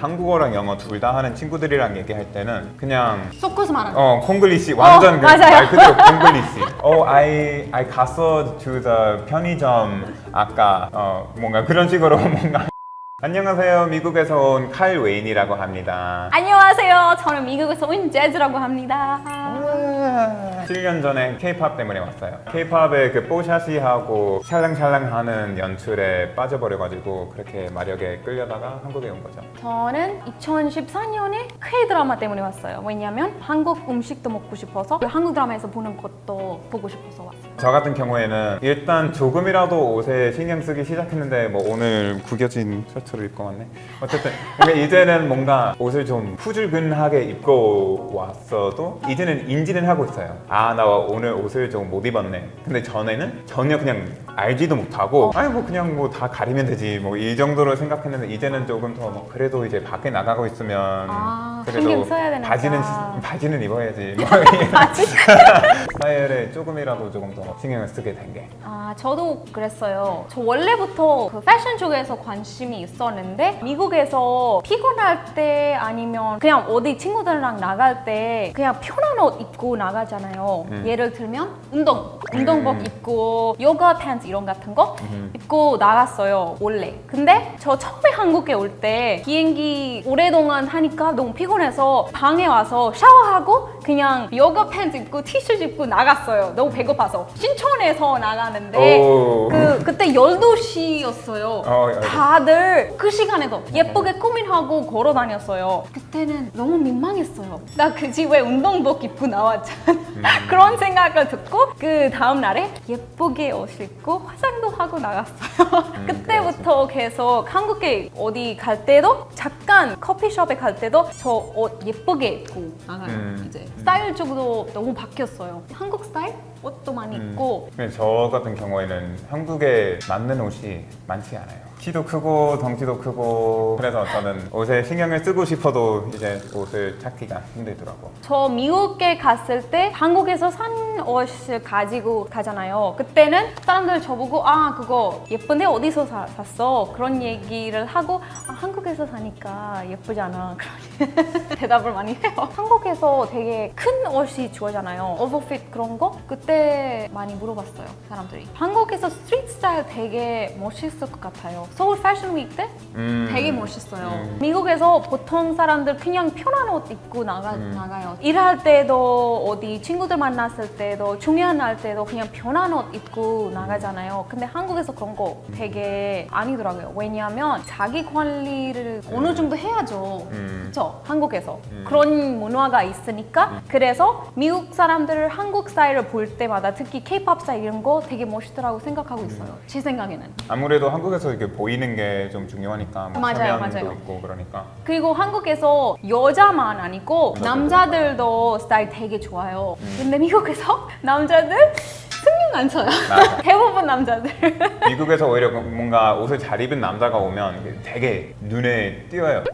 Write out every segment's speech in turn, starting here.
한국어랑 영어 둘 다 하는 친구들이랑 얘기할 때는 그냥 섞어서 말하는 거. 어 콩글리시 완전 그 맞아요. 말 그대로 콩글리시. 어 I I 갔어 to the 편의점 아까 어 뭔가 그런 식으로 뭔가 안녕하세요 미국에서 온 칼 웨인이라고 합니다. 안녕하세요. 저는 미국에서 온 재즈라고 합니다. 7년 전에 K-팝 때문에 왔어요. K-팝의 그 뽀샤시하고 찰랑찰랑하는 연출에 빠져버려가지고 그렇게 마력에 끌려다가 한국에 온 거죠. 저는 2014년에 K 드라마 때문에 왔어요. 왜냐면 한국 음식도 먹고 싶어서 한국 드라마에서 보는 것도 보고 싶어서 왔어요. 저 같은 경우에는 일단 조금이라도 옷에 신경 쓰기 시작했는데 뭐 오늘 구겨진 셔츠를 입고 왔네. 어쨌든 근데 이제는 뭔가 옷을 좀 푸줄근하게 입고 왔어도 이제는 인지는 하고 있어요. 아 나 오늘 옷을 좀 못 입었네. 근데 전에는 전혀 그냥 알지도 못하고 아니 뭐 그냥 뭐 다 가리면 되지 뭐 이 정도로 생각했는데 이제는 조금 더 뭐 그래도 이제 밖에 나가고 있으면 아, 그래도 신경 써야 되니까. 바지는 바지는 입어야지. 뭐 바지? 스타일에 조금이라도 조금 더 신경을 쓰게 된 게. 아, 저도 그랬어요. 저 원래부터 그 패션 쪽에서 관심이 있었는데 미국에서 피곤할 때 아니면 그냥 어디 친구들이랑 나갈 때 그냥 편한 옷 입고 나가잖아요. 음. 예를 들면 운동, 운동복 음. 입고 요가 팬츠 이런 같은 거 음. 입고 나갔어요. 원래. 근데 저 처음에 한국에 올 때 비행기 오랫동안 하니까 너무 피곤해서 방에 와서 샤워하고 그냥 요가 팬츠 입고 티셔츠 입고 나갔어요. 너무 배고파서. 신촌에서 나가는데 오. 그 그때 12시였어요. 어, 알겠어. 다들 그 시간에도 예쁘게 꾸민하고 걸어 다녔어요. 그때는 너무 민망했어요. 나 그 집에 운동복 입고 나왔잖아. 음. 그런 생각을 듣고 그 다음 날에 예쁘게 옷 입고 화장도 하고 나갔어요. 음, 그때부터 계속 한국에 어디 갈 때도 잠깐 커피숍에 갈 때도 저 옷 예쁘게 입고 나가요. 음. 이제 스타일 쪽도 너무 바뀌었어요. 한국 스타일 옷도 많이 음. 입고 근데 저 같은 경우에는 한국에 맞는 옷이 많지 않아요. 키도 크고 덩치도 크고 그래서 저는 옷에 신경을 쓰고 싶어도 이제 옷을 찾기가 힘들더라고. 저 미국에 갔을 때 한국에서 산 옷을 가지고 가잖아요. 그때는 사람들 저보고 아 그거 예쁜데 어디서 사, 샀어? 그런 얘기를 하고 아, 한국에서 사니까 예쁘잖아. 그런 대답을 많이 해요. 한국에서 되게 큰 옷이 좋아하잖아요. 오버핏 그런 거 그때 많이 물어봤어요 사람들이. 한국에서 스트리트 스타일 되게 멋있을 것 같아요. 서울 패션 위크 때 음. 되게 멋있어요. 음. 미국에서 보통 사람들 그냥 편한 옷 입고 나가, 음. 나가요. 일할 때도 어디 친구들 만났을 때도 중요한 날 때도 그냥 편한 옷 입고 나가잖아요. 근데 한국에서 그런 거 되게 아니더라고요. 왜냐하면 자기 관리를 어느 정도 해야죠. 음. 그쵸? 한국에서. 음. 그런 문화가 있으니까 그래서 미국 사람들 한국 스타일을 볼 때마다 특히 케이팝 스타일 이런 거 되게 멋있더라고 생각하고 있어요. 제 생각에는. 아무래도 한국에서 이렇게 보이는 게 좀 중요하니까 뭐 맞아요, 서면도 맞아요. 있고 그러니까. 그리고 한국에서 여자만 아니고 남자들도 스타일 되게 좋아요. 음. 근데 미국에서 남자들 신경 안. 맞아. 대부분 남자들. 미국에서 오히려 뭔가 옷을 잘 입은 남자가 오면 되게 눈에 띄어요.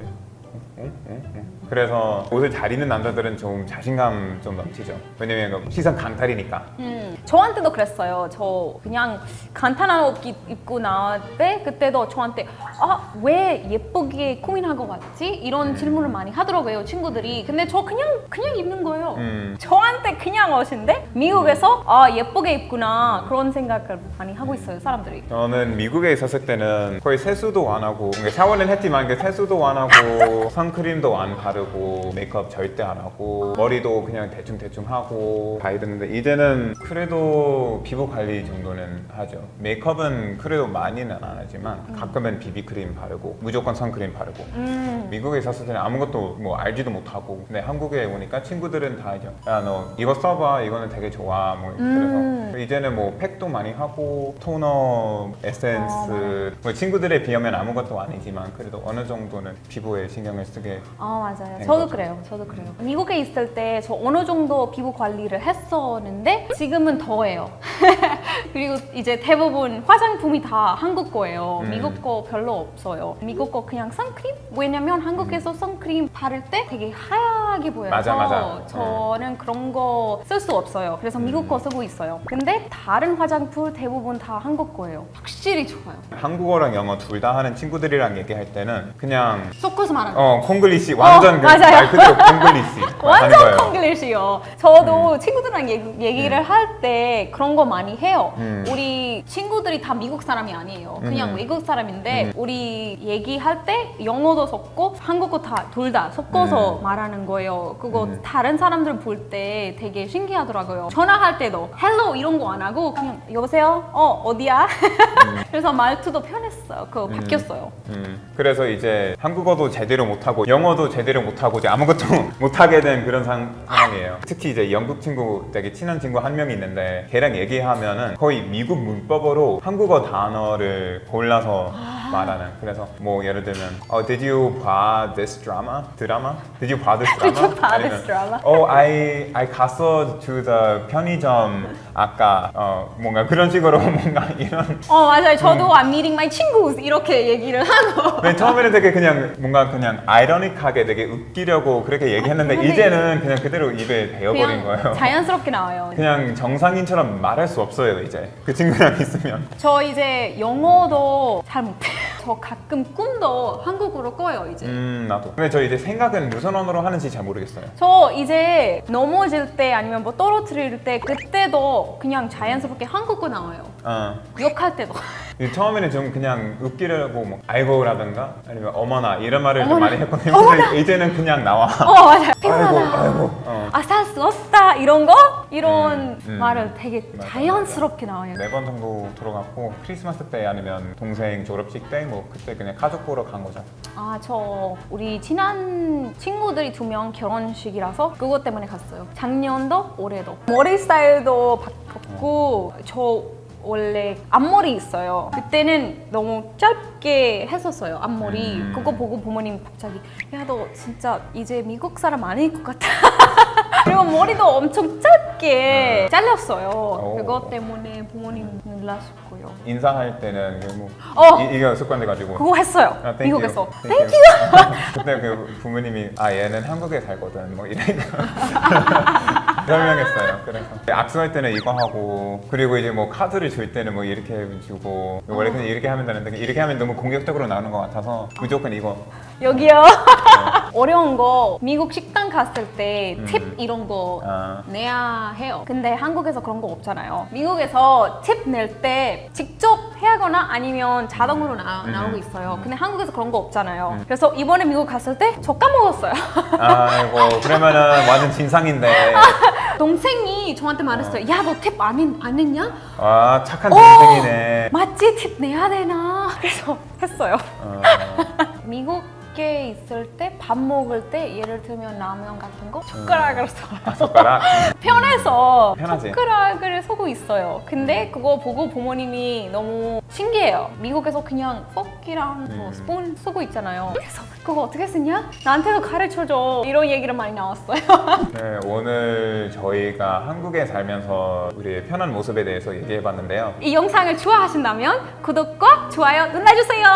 응? 응? 응? 그래서 옷을 잘 입는 남자들은 좀 자신감 좀 넘치죠. 왜냐면 그 시선 강탈이니까. 음, 저한테도 그랬어요. 저 그냥 간단한 옷 입- 입고 나왔대 그때도 저한테 아 왜 예쁘게 꾸민한 것 같지? 이런 음. 질문을 많이 하더라고요 친구들이. 근데 저 그냥 그냥 입는 거예요. 음. 저한테 그냥 옷인데 미국에서 아 예쁘게 입구나 그런 생각을 많이 하고 있어요 사람들이. 저는 미국에 있었을 때는 거의 세수도 안 하고 그러니까 샤워는 했지만 그 세수도 안 하고 선크림도 안 바르고 메이크업 절대 안 하고 머리도 그냥 대충 대충 하고 다 이랬는데 이제는 그래도 피부 관리 정도는 하죠. 메이크업은 그래도 많이는 안 하지만 가끔은 비비크림 바르고 무조건 선크림 바르고 음. 미국에 있었을 때는 아무것도 뭐 알지도 못하고 근데 한국에 오니까 친구들은 다 이제 야너 이거 써봐 이거는 되게 좋아 뭐 음. 그래서 이제는 뭐 팩도 많이 하고 토너 에센스 뭐 친구들에 비하면 아무것도 아니지만 그래도 어느 정도는 피부에 신경을 쓰게 아 맞아요. 된 저도. 그래요. 저도 그래요. 미국에 있을 때 저 어느 정도 피부 관리를 했었는데 지금은 더해요. 그리고 이제 대부분 화장품이 다 한국 거예요. 음. 미국 거 별로 없어요. 미국 거 그냥 선크림? 왜냐면 한국에서 선크림 바를 때 되게 하얀 이상하게 보여서 맞아, 맞아. 저는 그런 거 쓸 수 없어요. 그래서 미국 거 쓰고 있어요. 근데 다른 화장품 대부분 다 한국 거예요. 확실히 좋아요. 한국어랑 영어 둘 다 하는 친구들이랑 얘기할 때는 그냥 섞어서 말하는 어 콩글리시 완전 어, 그 맞아요. 말 그대로 콩글리시 하는 완전 거예요. 콩글리시요. 저도 친구들이랑 얘기, 얘기 를 할 때 그런 거 많이 해요. 음. 우리 친구들이 다 미국 사람이 아니에요. 그냥 음. 외국 사람인데 음. 우리 얘기할 때 영어도 섞고 한국어 다 둘 다 섞어서 음. 말하는 거예요. 그거 음. 다른 사람들 볼 때 되게 신기하더라고요. 전화할 때도 헬로 이런 거 안 하고 그냥 여보세요? 어 어디야? 그래서 말투도 편했어요. 그거 음. 바뀌었어요. 음, 그래서 이제 한국어도 제대로 못하고 영어도 제대로 못하고 이제 아무것도 못하게 된 그런 상, 상황이에요. 특히 이제 영국 친구 되게 친한 친구 한 명이 있는데 걔랑 얘기하면은 거의 미국 문법으로 한국어 단어를 골라서 말하는. 그래서 뭐 예를 들면 어, Did you 봐 this drama? 드라마? Did you 봐 this drama? You 봐 this drama? Oh, I I 갔어 to the 편의점 아까 어 뭔가 그런 식으로 뭔가 이런 어 맞아요. 저도 음. I'm meeting my 친구 이렇게 얘기를 하고 맨 처음에는 되게 그냥 뭔가 그냥 아이러닉하게 되게 웃기려고 그렇게 얘기했는데 근데 이제는 그냥 그대로 입에 배어버린 거예요. 자연스럽게 나와요. 그냥 정상인처럼 말할 수 없어요 이제 그 친구랑 있으면. 저 이제 영어도 잘 못해요. 저 가끔 꿈도 한국어로 꿔요 이제. 음 나도. 근데 저 이제 생각은 무슨 언어로 하는지 잘 모르겠어요. 저 이제 넘어질 때 아니면 뭐 떨어뜨릴 때 그때도 그냥 자연스럽게 한국어 나와요. 어. 욕할 때도. 이 처음에는 좀 그냥 웃기려고 뭐 아이고라든가 아니면 어머나 이런 말을 좀 어머나. 많이 했거든요. 근데 이제는 그냥 나와. 어 맞아요. 아이고 피곤하다. 아이고. 어. 아살 수 없다 이런 거 이런 음, 음. 말을 되게 맞아, 자연스럽게 나와요. 네번 정도 들어갔고 크리스마스 때 아니면 동생 졸업식 때 뭐 그때 그냥 가족 보러 간 거죠. 아 저 우리 친한 친구들이 두 명 결혼식이라서 그것 때문에 갔어요. 작년도 올해도 머리 스타일도 바꿨고 저 원래 앞머리 있어요. 그때는 너무 짧게 했었어요 앞머리. 음. 그거 보고 부모님 갑자기 야 너 진짜 이제 미국 사람 아닐 것 같아. 그리고 머리도 엄청 짧게 잘렸어요. 그것 때문에 부모님 놀라셨고요. 인사할 때는 그 뭐 어. 이, 이게 습관돼가지고 그거 했어요. 아, thank 미국에서. Thank you. 그때 그 부모님이 아 얘는 한국에 살거든 뭐 이래서 설명했어요. 그래서 악수할 때는 이거 하고 그리고 이제 뭐 카드를 줄 때는 뭐 이렇게 주고 원래 그냥 이렇게 하면 되는데 이렇게 하면 너무 공격적으로 나오는 것 같아서 무조건 이거 여기요. 어려운 거 미국 식당 갔을 때 팁 음. 이런 거 아. 내야 해요. 근데 한국에서 그런 거 없잖아요. 미국에서 팁 낼 때 직접 해야거나 아니면 자동으로 나, 음. 나오고 있어요. 근데 한국에서 그런 거 없잖아요. 음. 그래서 이번에 미국 갔을 때 저 까먹었어요. 아이고 그러면은 완전 진상인데 동생이 저한테 말했어요. 야 너 팁 안 안 했냐? 아 착한 어! 동생이네. 맞지 팁 내야 되나? 그래서 했어요. 어, 미국 에 있을 때 밥 먹을 때 예를 들면 라면 같은 거 젓가락으로 써요. 아, 숟가락. 편해서 편하지. 젓가락을 쓰고 있어요. 근데 그거 보고 부모님이 너무 신기해요. 미국에서 그냥 포크랑 뭐 음. 스푼 쓰고 있잖아요. 그래서 그거 어떻게 쓰냐? 나한테도 가르쳐줘. 이런 얘기를 많이 나왔어요. 네, 오늘 저희가 한국에 살면서 우리의 편한 모습에 대해서 얘기해봤는데요. 이 영상을 좋아하신다면 구독과 좋아요 눌러주세요.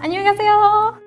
안녕히 가세요.